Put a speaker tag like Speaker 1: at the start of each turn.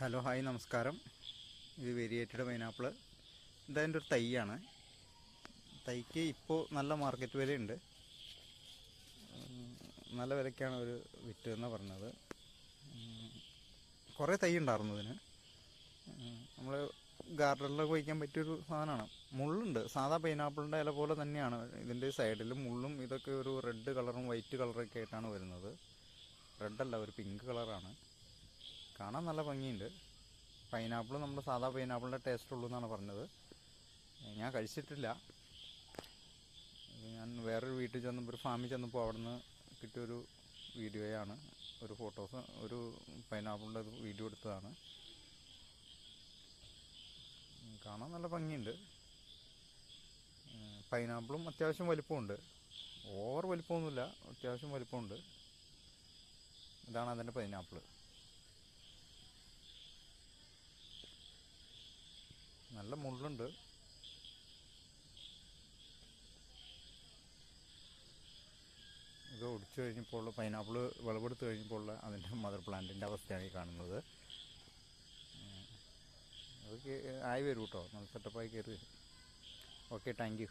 Speaker 1: Hello hi നമസ്കാരം. ഇത് variegated pineapple ഇതതിന്റെ ഒരു തൈയാണ്. തൈക്ക് ഇപ്പോൾ നല്ല മാർക്കറ്റ് വിലയുണ്ട്. നല്ല വിലയ്ക്കാണ് ഒരു വിറ്റ് എന്ന് പറഞ്ഞത്. കുറേ തൈ ഉണ്ടായിരുന്നു ഇതിന് നമ്മൾ ഗാർഡനിലൊക്കെ വയ്ക്കാൻ പറ്റിയൊരു സാധനമാണ്. മുള്ളുണ്ട്. സാധാ പൈനാപ്പിളിന്റെ ഇല പോലെ തന്നെയാണ്. ഇതിന്റെ സൈഡിൽ മുള്ളും ഇതൊക്കെ ഒരു റെഡ് കളറും വൈറ്റ് കളറൊക്കെ ആയിട്ടാണ് വരുന്നത്. റെഡല്ല ഒരു പിങ്ക് കളറാണ്. കാണാൻ നല്ല ഭംഗിയുണ്ട്. പൈനാപ്പിൾ നമ്മുടെ സാധാ പൈനാപ്പിളിന്റെ ടേസ്റ്റ് ഉള്ളൂ എന്നാണ് പറഞ്ഞത്. ഞാൻ കഴിച്ചിട്ടില്ല. ഞാൻ വേറൊരു വീട്ടിൽ ചെന്നപ്പോൾ ഒരു ഫാമിൽ ചെന്നപ്പോൾ അവിടെ നിന്ന് കിട്ടിയൊരു വീഡിയോയാണ്. ഒരു ഫോട്ടോസ് ഒരു പൈനാപ്പിളിന്റെ വീഡിയോ എടുത്തതാണ്. കാണാൻ നല്ല ഭംഗിയുണ്ട്. പൈനാപ്പിളും അത്യാവശ്യം വലിപ്പമുണ്ട്. ഓവർ വലിപ്പമൊന്നുമില്ല അത്യാവശ്യം വലിപ്പമുണ്ട്. ഇതാണ് അതിന്റെ പൈനാപ്പിൾ നല്ല മുള്ളുണ്ട്. ഇത് ഒടിച്ചു കഴിഞ്ഞപ്പോൾ പൈനാപ്പിൾ വിളവെടുത്ത് കഴിഞ്ഞപ്പോൾ ഉള്ള അതിന്റെ മദർ പ്ലാന്റിന്റെ അവസ്ഥയാണ് ഈ കാണുന്നത്. അതൊക്കെ ആയി വരും കേട്ടോ നല്ല സെറ്റപ്പായി കയറി ഓക്കെ താങ്ക് യു